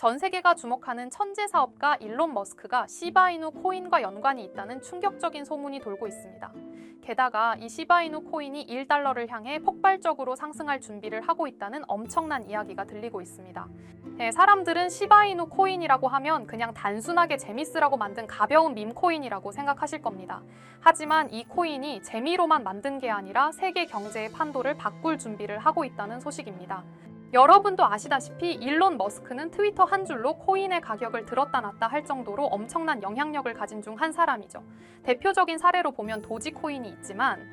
전 세계가 주목하는 천재 사업가 일론 머스크가 시바이누 코인과 연관이 있다는 충격적인 소문이 돌고 있습니다. 게다가 이 시바이누 코인이 1달러를 향해 폭발적으로 상승할 준비를 하고 있다는 엄청난 이야기가 들리고 있습니다. 네, 사람들은 시바이누 코인이라고 하면 그냥 단순하게 재밌으라고 만든 가벼운 밈 코인이라고 생각하실 겁니다. 하지만 이 코인이 재미로만 만든 게 아니라 세계 경제의 판도를 바꿀 준비를 하고 있다는 소식입니다. 여러분도 아시다시피 일론 머스크는 트위터 한 줄로 코인의 가격을 들었다 놨다 할 정도로 엄청난 영향력을 가진 중 한 사람이죠. 대표적인 사례로 보면 도지코인이 있지만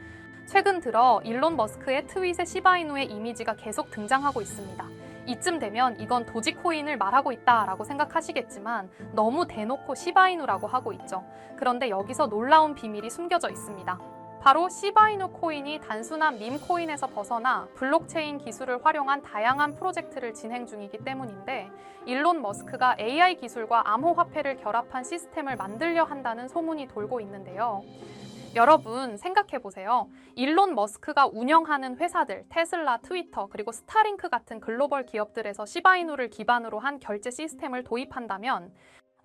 최근 들어 일론 머스크의 트윗에 시바이누의 이미지가 계속 등장하고 있습니다. 이쯤 되면 이건 도지코인을 말하고 있다라고 생각하시겠지만 너무 대놓고 시바이누라고 하고 있죠. 그런데 여기서 놀라운 비밀이 숨겨져 있습니다. 바로 시바이누 코인이 단순한 밈 코인에서 벗어나 블록체인 기술을 활용한 다양한 프로젝트를 진행 중이기 때문인데 일론 머스크가 AI 기술과 암호화폐를 결합한 시스템을 만들려 한다는 소문이 돌고 있는데요. 여러분 생각해 보세요. 일론 머스크가 운영하는 회사들, 테슬라, 트위터, 그리고 스타링크 같은 글로벌 기업들에서 시바이누를 기반으로 한 결제 시스템을 도입한다면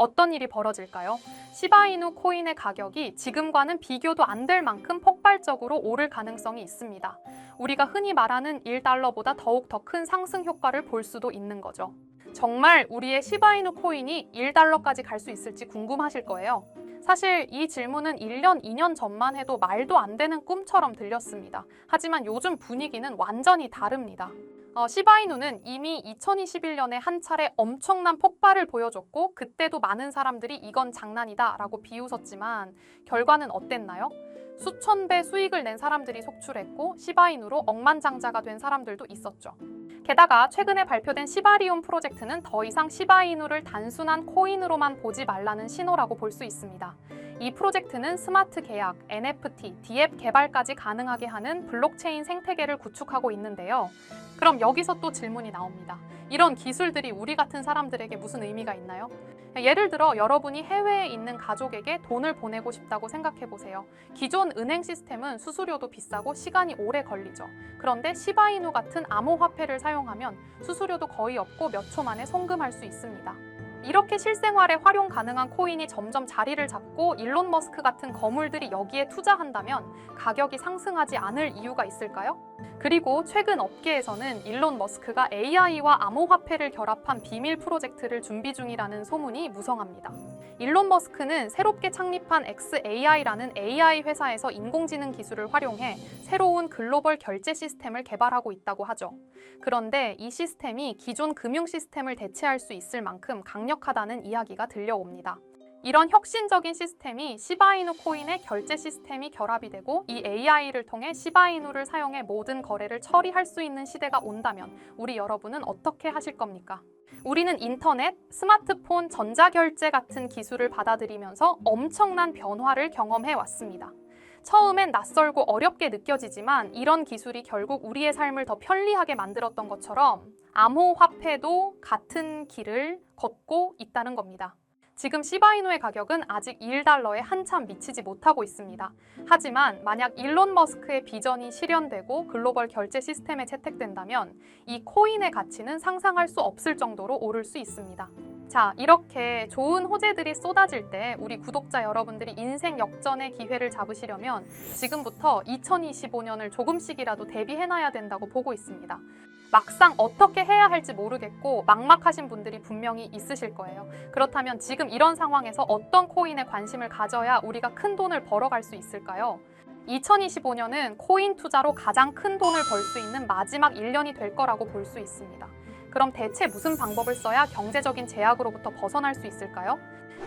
어떤 일이 벌어질까요? 시바이누 코인의 가격이 지금과는 비교도 안 될 만큼 폭발적으로 오를 가능성이 있습니다. 우리가 흔히 말하는 1달러보다 더욱 더 큰 상승 효과를 볼 수도 있는 거죠. 정말 우리의 시바이누 코인이 1달러까지 갈 수 있을지 궁금하실 거예요. 사실 이 질문은 1년, 2년 전만 해도 말도 안 되는 꿈처럼 들렸습니다. 하지만 요즘 분위기는 완전히 다릅니다. 어, 시바이누는 이미 2021년에 한 차례 엄청난 폭발을 보여줬고 그때도 많은 사람들이 이건 장난이다 라고 비웃었지만 결과는 어땠나요? 수천 배 수익을 낸 사람들이 속출했고 시바이누로 억만장자가 된 사람들도 있었죠. 게다가 최근에 발표된 시바리움 프로젝트는 더 이상 시바이누를 단순한 코인으로만 보지 말라는 신호라고 볼 수 있습니다. 이 프로젝트는 스마트 계약, NFT, 디앱 개발까지 가능하게 하는 블록체인 생태계를 구축하고 있는데요. 그럼 여기서 또 질문이 나옵니다. 이런 기술들이 우리 같은 사람들에게 무슨 의미가 있나요? 예를 들어 여러분이 해외에 있는 가족에게 돈을 보내고 싶다고 생각해 보세요. 기존 은행 시스템은 수수료도 비싸고 시간이 오래 걸리죠. 그런데 시바이누 같은 암호화폐를 사용하면 수수료도 거의 없고 몇 초 만에 송금할 수 있습니다. 이렇게 실생활에 활용 가능한 코인이 점점 자리를 잡고 일론 머스크 같은 거물들이 여기에 투자한다면 가격이 상승하지 않을 이유가 있을까요? 그리고 최근 업계에서는 일론 머스크가 AI와 암호화폐를 결합한 비밀 프로젝트를 준비 중이라는 소문이 무성합니다. 일론 머스크는 새롭게 창립한 XAI라는 AI 회사에서 인공지능 기술을 활용해 새로운 글로벌 결제 시스템을 개발하고 있다고 하죠. 그런데 이 시스템이 기존 금융 시스템을 대체할 수 있을 만큼 강력하다는 이야기가 들려옵니다. 이런 혁신적인 시스템이 시바이누 코인의 결제 시스템이 결합이 되고 이 AI를 통해 시바이누를 사용해 모든 거래를 처리할 수 있는 시대가 온다면 우리 여러분은 어떻게 하실 겁니까? 우리는 인터넷, 스마트폰, 전자결제 같은 기술을 받아들이면서 엄청난 변화를 경험해 왔습니다. 처음엔 낯설고 어렵게 느껴지지만 이런 기술이 결국 우리의 삶을 더 편리하게 만들었던 것처럼 암호화폐도 같은 길을 걷고 있다는 겁니다. 지금 시바이누의 가격은 아직 1달러에 한참 미치지 못하고 있습니다. 하지만 만약 일론 머스크의 비전이 실현되고 글로벌 결제 시스템에 채택된다면 이 코인의 가치는 상상할 수 없을 정도로 오를 수 있습니다. 자, 이렇게 좋은 호재들이 쏟아질 때 우리 구독자 여러분들이 인생 역전의 기회를 잡으시려면 지금부터 2025년을 조금씩이라도 대비해놔야 된다고 보고 있습니다. 막상 어떻게 해야 할지 모르겠고 막막하신 분들이 분명히 있으실 거예요. 그렇다면 지금 이런 상황에서 어떤 코인에 관심을 가져야 우리가 큰 돈을 벌어갈 수 있을까요? 2025년은 코인 투자로 가장 큰 돈을 벌 수 있는 마지막 1년이 될 거라고 볼 수 있습니다. 그럼 대체 무슨 방법을 써야 경제적인 제약으로부터 벗어날 수 있을까요?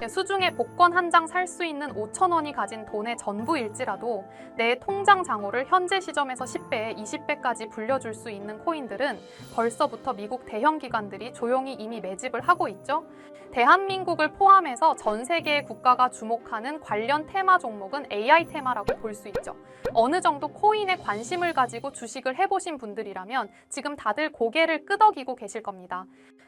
예, 수중에 복권 한 장 살 수 있는 5천 원이 가진 돈의 전부일지라도 내 통장 잔고를 현재 시점에서 10배에 20배까지 불려줄 수 있는 코인들은 벌써부터 미국 대형 기관들이 조용히 이미 매집을 하고 있죠. 대한민국을 포함해서 전 세계의 국가가 주목하는 관련 테마 종목은 AI 테마라고 볼 수 있죠. 어느 정도 코인에 관심을 가지고 주식을 해보신 분들이라면 지금 다들 고개를 끄덕이고 계실 겁니다.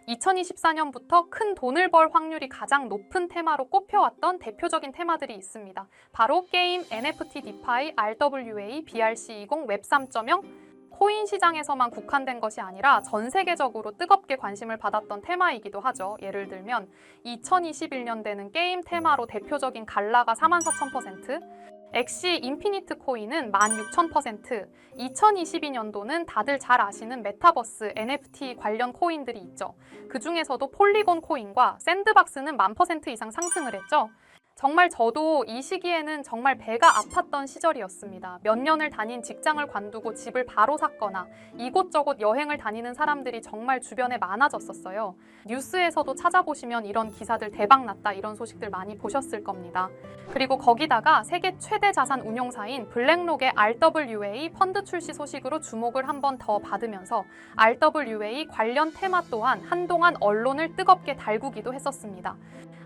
2024년부터 큰 돈을 벌 확률이 가장 높은 테마로 꼽혀왔던 대표적인 테마들이 있습니다. 바로 게임, NFT, 디파이, RWA, BRC20, 웹 3.0, 코인 시장에서만 국한된 것이 아니라 전 세계적으로 뜨겁게 관심을 받았던 테마이기도 하죠. 예를 들면 2021년대는 게임 테마로 대표적인 갈라가 44,000%, 엑시 인피니트 코인은 16,000%, 2022년도는 다들 잘 아시는 메타버스 NFT 관련 코인들이 있죠. 그 중에서도 폴리곤 코인과 샌드박스는 만 퍼센트 이상 상승을 했죠. 정말 저도 이 시기에는 정말 배가 아팠던 시절이었습니다. 몇 년을 다닌 직장을 관두고 집을 바로 샀거나 이곳저곳 여행을 다니는 사람들이 정말 주변에 많아졌었어요. 뉴스에서도 찾아보시면 이런 기사들 대박 났다 이런 소식들 많이 보셨을 겁니다. 그리고 거기다가 세계 최대 자산 운용사인 블랙록의 RWA 펀드 출시 소식으로 주목을 한 번 더 받으면서 RWA 관련 테마 또한 한동안 언론을 뜨겁게 달구기도 했었습니다.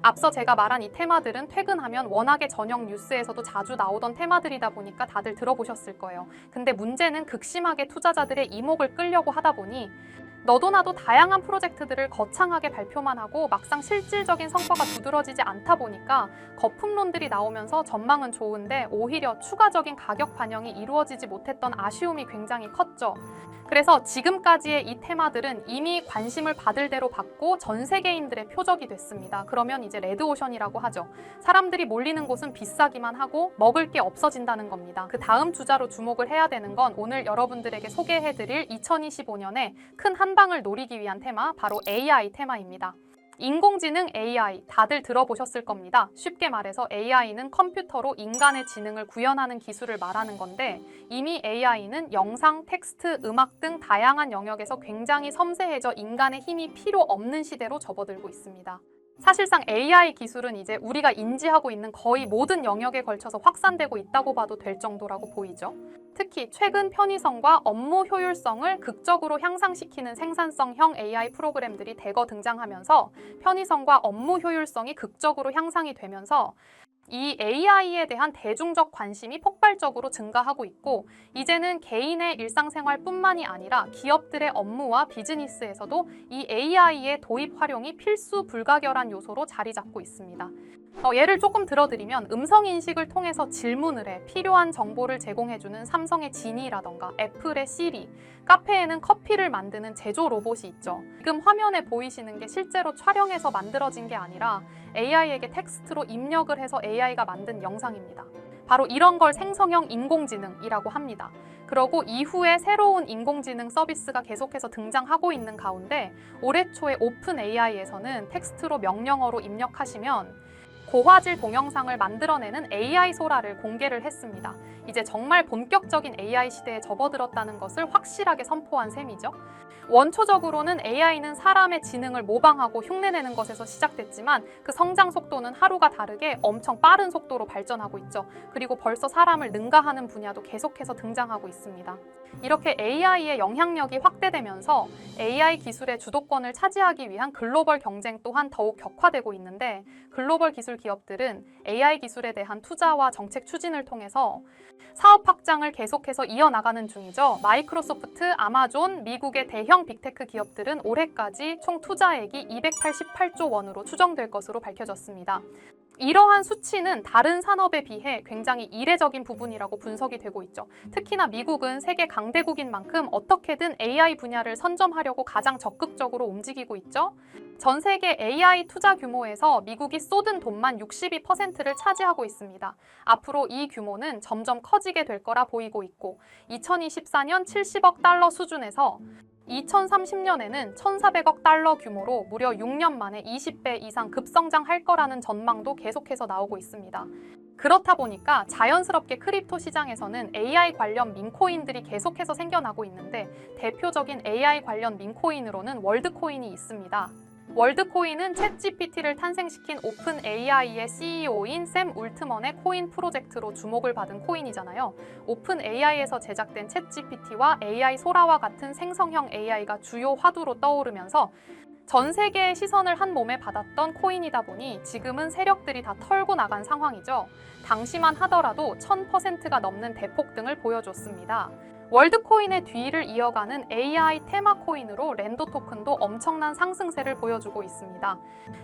앞서 제가 말한 이 테마들은 퇴 근하면 워낙에 저녁 뉴스에서도 자주 나오던 테마들이다 보니까 다들 들어보셨을 거예요. 근데 문제는 극심하게 투자자들의 이목을 끌려고 하다 보니 너도 나도 다양한 프로젝트들을 거창하게 발표만 하고 막상 실질적인 성과가 두드러지지 않다 보니까 거품론들이 나오면서 전망은 좋은데 오히려 추가적인 가격 반영이 이루어지지 못했던 아쉬움이 굉장히 컸죠. 그래서 지금까지의 이 테마들은 이미 관심을 받을 대로 받고 전 세계인들의 표적이 됐습니다. 그러면 이제 레드오션이라고 하죠. 사람들이 몰리는 곳은 비싸기만 하고 먹을 게 없어진다는 겁니다. 그 다음 주자로 주목을 해야 되는 건 오늘 여러분들에게 소개해드릴 2025년에 큰 한방을 노리기 위한 테마, 바로 AI 테마입니다. 인공지능 AI 다들 들어보셨을 겁니다. 쉽게 말해서 AI는 컴퓨터로 인간의 지능을 구현하는 기술을 말하는 건데 이미 AI는 영상, 텍스트, 음악 등 다양한 영역에서 굉장히 섬세해져 인간의 힘이 필요 없는 시대로 접어들고 있습니다. 사실상 AI 기술은 이제 우리가 인지하고 있는 거의 모든 영역에 걸쳐서 확산되고 있다고 봐도 될 정도라고 보이죠. 특히 최근 편의성과 업무 효율성을 극적으로 향상시키는 생산성형 AI 프로그램들이 대거 등장하면서 편의성과 업무 효율성이 극적으로 향상이 되면서 이 AI에 대한 대중적 관심이 폭발적으로 증가하고 있고 이제는 개인의 일상생활뿐만이 아니라 기업들의 업무와 비즈니스에서도 이 AI의 도입 활용이 필수 불가결한 요소로 자리 잡고 있습니다. 어, 예를 조금 들어드리면 음성 인식을 통해서 질문을 해 필요한 정보를 제공해주는 삼성의 지니라던가 애플의 시리, 카페에는 커피를 만드는 제조 로봇이 있죠. 지금 화면에 보이시는 게 실제로 촬영해서 만들어진 게 아니라 AI에게 텍스트로 입력을 해서 AI가 만든 영상입니다. 바로 이런 걸 생성형 인공지능이라고 합니다. 그러고 이후에 새로운 인공지능 서비스가 계속해서 등장하고 있는 가운데 올해 초에 오픈 AI에서는 텍스트로 명령어로 입력하시면 고화질 동영상을 만들어내는 AI 소라를 공개를 했습니다. 이제 정말 본격적인 AI 시대에 접어들었다는 것을 확실하게 선포한 셈이죠. 원초적으로는 AI는 사람의 지능을 모방하고 흉내내는 것에서 시작됐지만 그 성장 속도는 하루가 다르게 엄청 빠른 속도로 발전하고 있죠. 그리고 벌써 사람을 능가하는 분야도 계속해서 등장하고 있습니다. 이렇게 AI의 영향력이 확대되면서 AI 기술의 주도권을 차지하기 위한 글로벌 경쟁 또한 더욱 격화되고 있는데 글로벌 기술 기업들은 AI 기술에 대한 투자와 정책 추진을 통해서 사업 확장을 계속해서 이어나가는 중이죠. 마이크로소프트, 아마존, 미국의 대형 빅테크 기업들은 올해까지 총 투자액이 288조 원으로 추정될 것으로 밝혀졌습니다. 이러한 수치는 다른 산업에 비해 굉장히 이례적인 부분이라고 분석이 되고 있죠. 특히나 미국은 세계 강대국인 만큼 어떻게든 AI 분야를 선점하려고 가장 적극적으로 움직이고 있죠. 전 세계 AI 투자 규모에서 미국이 쏟은 돈만 62%를 차지하고 있습니다. 앞으로 이 규모는 점점 커지게 될 거라 보이고 있고 2024년 70억 달러 수준에서 2030년에는 1,400억 달러 규모로 무려 6년 만에 20배 이상 급성장할 거라는 전망도 계속해서 나오고 있습니다. 그렇다 보니까 자연스럽게 크립토 시장에서는 AI 관련 민코인들이 계속해서 생겨나고 있는데 대표적인 AI 관련 민코인으로는 월드코인이 있습니다. 월드코인은 챗GPT를 탄생시킨 오픈 AI의 CEO인 샘 울트먼의 코인 프로젝트로 주목을 받은 코인이잖아요. 오픈 AI에서 제작된 챗GPT와 AI 소라와 같은 생성형 AI가 주요 화두로 떠오르면서 전 세계의 시선을 한 몸에 받았던 코인이다 보니 지금은 세력들이 다 털고 나간 상황이죠. 당시만 하더라도 1000%가 넘는 대폭등을 보여줬습니다. 월드코인의 뒤를 이어가는 AI 테마 코인으로 랜더 토큰도 엄청난 상승세를 보여주고 있습니다.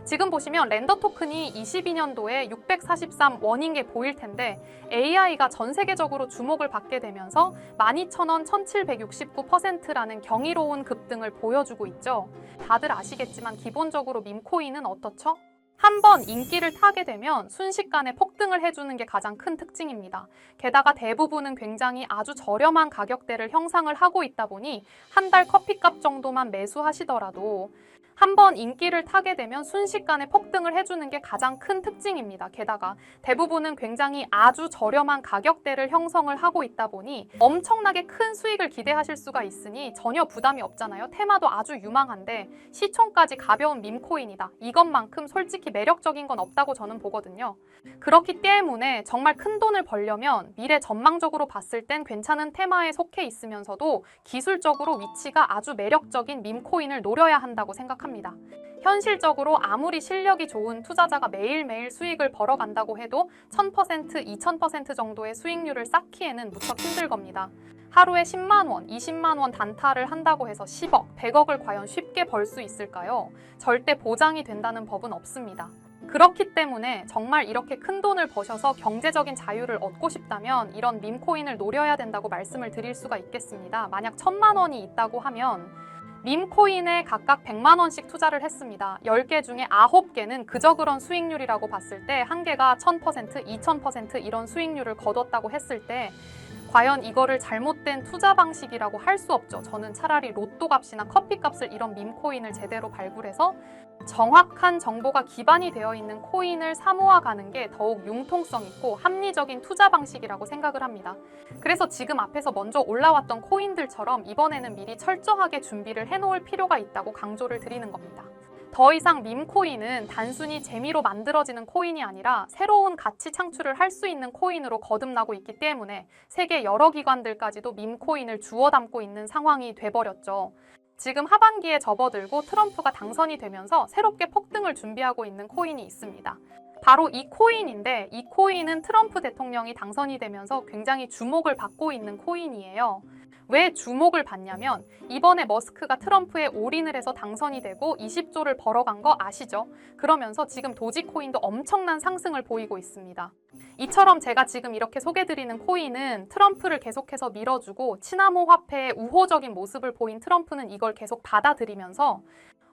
지금 보시면 랜더 토큰이 22년도에 643 원인 게 보일 텐데 AI가 전 세계적으로 주목을 받게 되면서 12,000원 1,769%라는 경이로운 급등을 보여주고 있죠. 다들 아시겠지만 기본적으로 밈코인은 어떻죠? 한 번 인기를 타게 되면 순식간에 폭등을 해주는 게 가장 큰 특징입니다. 게다가 대부분은 굉장히 아주 저렴한 가격대를 형상을 하고 있다 보니 한 달 커피값 정도만 매수하시더라도 한번 인기를 타게 되면 순식간에 폭등을 해주는 게 가장 큰 특징입니다. 게다가 대부분은 굉장히 아주 저렴한 가격대를 형성을 하고 있다 보니 엄청나게 큰 수익을 기대하실 수가 있으니 전혀 부담이 없잖아요. 테마도 아주 유망한데 시총까지 가벼운 밈코인이다. 이것만큼 솔직히 매력적인 건 없다고 저는 보거든요. 그렇기 때문에 정말 큰 돈을 벌려면 미래 전망적으로 봤을 땐 괜찮은 테마에 속해 있으면서도 기술적으로 위치가 아주 매력적인 밈코인을 노려야 한다고 생각합니다. 현실적으로 아무리 실력이 좋은 투자자가 매일매일 수익을 벌어간다고 해도 1000%, 2000% 정도의 수익률을 쌓기에는 무척 힘들 겁니다. 하루에 10만 원, 20만 원 단타를 한다고 해서 10억, 100억을 과연 쉽게 벌 수 있을까요? 절대 보장이 된다는 법은 없습니다. 그렇기 때문에 정말 이렇게 큰 돈을 버셔서 경제적인 자유를 얻고 싶다면 이런 밈코인을 노려야 된다고 말씀을 드릴 수가 있겠습니다. 만약 천만 원이 있다고 하면 밈코인에 각각 100만 원씩 투자를 했습니다. 10개 중에 9개는 그저 그런 수익률이라고 봤을 때 한 개가 1000%, 2000% 이런 수익률을 거뒀다고 했을 때 과연 이거를 잘못된 투자 방식이라고 할 수 없죠. 저는 차라리 로또 값이나 커피 값을 이런 밈코인을 제대로 발굴해서 정확한 정보가 기반이 되어 있는 코인을 사모아 가는 게 더욱 융통성 있고 합리적인 투자 방식이라고 생각을 합니다. 그래서 지금 앞에서 먼저 올라왔던 코인들처럼 이번에는 미리 철저하게 준비를 해놓을 필요가 있다고 강조를 드리는 겁니다. 더 이상 밈코인은 단순히 재미로 만들어지는 코인이 아니라 새로운 가치 창출을 할 수 있는 코인으로 거듭나고 있기 때문에 세계 여러 기관들까지도 밈코인을 주워 담고 있는 상황이 돼버렸죠. 지금 하반기에 접어들고 트럼프가 당선이 되면서 새롭게 폭등을 준비하고 있는 코인이 있습니다. 바로 이 코인인데 이 코인은 트럼프 대통령이 당선이 되면서 굉장히 주목을 받고 있는 코인이에요. 왜 주목을 받냐면 이번에 머스크가 트럼프에 올인을 해서 당선이 되고 20조를 벌어간 거 아시죠? 그러면서 지금 도지코인도 엄청난 상승을 보이고 있습니다. 이처럼 제가 지금 이렇게 소개드리는 코인은 트럼프를 계속해서 밀어주고 치나모 화폐의 우호적인 모습을 보인 트럼프는 이걸 계속 받아들이면서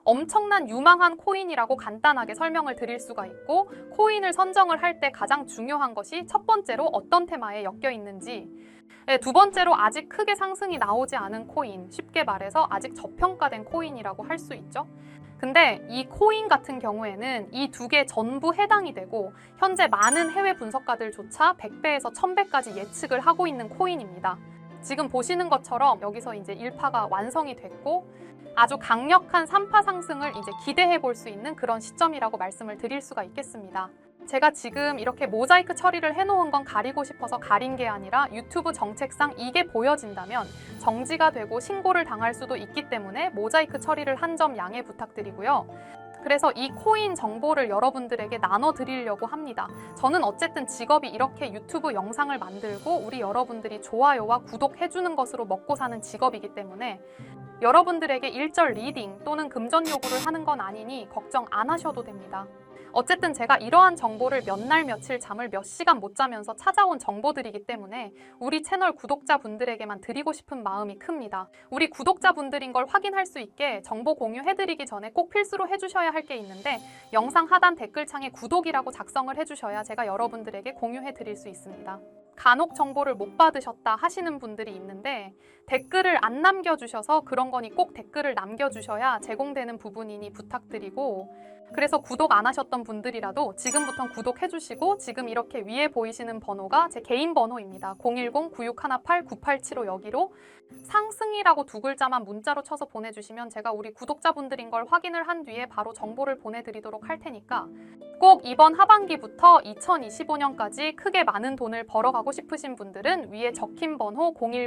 엄청난 유망한 코인이라고 간단하게 설명을 드릴 수가 있고 코인을 선정을 할 때 가장 중요한 것이 첫 번째로 어떤 테마에 엮여 있는지 네, 두 번째로 아직 크게 상승이 나오지 않은 코인 쉽게 말해서 아직 저평가된 코인이라고 할 수 있죠. 근데 이 코인 같은 경우에는 이 두 개 전부 해당이 되고 현재 많은 해외 분석가들조차 100배에서 1000배까지 예측을 하고 있는 코인입니다. 지금 보시는 것처럼 여기서 이제 1파가 완성이 됐고 아주 강력한 3파 상승을 이제 기대해 볼 수 있는 그런 시점이라고 말씀을 드릴 수가 있겠습니다. 제가 지금 이렇게 모자이크 처리를 해놓은 건 가리고 싶어서 가린 게 아니라 유튜브 정책상 이게 보여진다면 정지가 되고 신고를 당할 수도 있기 때문에 모자이크 처리를 한 점 양해 부탁드리고요. 그래서 이 코인 정보를 여러분들에게 나눠드리려고 합니다. 저는 어쨌든 직업이 이렇게 유튜브 영상을 만들고 우리 여러분들이 좋아요와 구독해주는 것으로 먹고 사는 직업이기 때문에 여러분들에게 일절 리딩 또는 금전 요구를 하는 건 아니니 걱정 안 하셔도 됩니다. 어쨌든 제가 이러한 정보를 몇 날 며칠 잠을 몇 시간 못 자면서 찾아온 정보들이기 때문에 우리 채널 구독자분들에게만 드리고 싶은 마음이 큽니다. 우리 구독자분들인 걸 확인할 수 있게 정보 공유해드리기 전에 꼭 필수로 해주셔야 할 게 있는데 영상 하단 댓글창에 구독이라고 작성을 해주셔야 제가 여러분들에게 공유해드릴 수 있습니다. 간혹 정보를 못 받으셨다 하시는 분들이 있는데 댓글을 안 남겨주셔서 그런 거니 꼭 댓글을 남겨주셔야 제공되는 부분이니 부탁드리고 그래서 구독 안 하셨던 분들이라도 지금부터 구독해주시고 지금 이렇게 위에 보이시는 번호가 제 개인 번호입니다. 010-9618-9875 여기로 상승이라고 두 글자만 문자로 쳐서 보내주시면 제가 우리 구독자분들인 걸 확인을 한 뒤에 바로 정보를 보내드리도록 할 테니까 꼭 이번 하반기부터 2025년까지 크게 많은 돈을 벌어가고 싶으신 분들은 위에 적힌 번호 98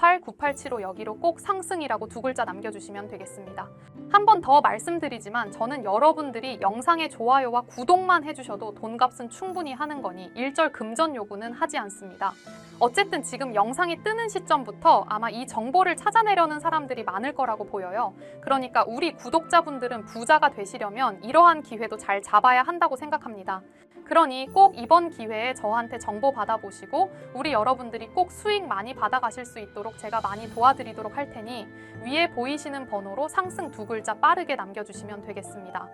9875 여기로 꼭 상승이라고 두 글자 남겨주시면 되겠습니다. 한 번 더 말씀드리지만 저는 여러분들이 영상의 좋아요와 구독만 해주셔도 돈값은 충분히 하는 거니 일절 금전 요구는 하지 않습니다. 어쨌든 지금 영상이 뜨는 시점부터 아마 이 정보를 찾아내려는 사람들이 많을 거라고 보여요. 그러니까 우리 구독자분들은 부자가 되시려면 이러한 기회도 잘 잡아야 한다고 생각합니다. 그러니 꼭 이번 기회에 저한테 정보 받아보시고 우리 여러분들이 꼭 수익 많이 받아가실 수 있도록 제가 많이 도와드리도록 할 테니 위에 보이시는 번호로 상승 두 글자 빠르게 남겨주시면 되겠습니다.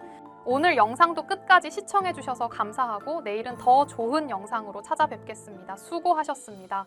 오늘 영상도 끝까지 시청해주셔서 감사하고 내일은 더 좋은 영상으로 찾아뵙겠습니다. 수고하셨습니다.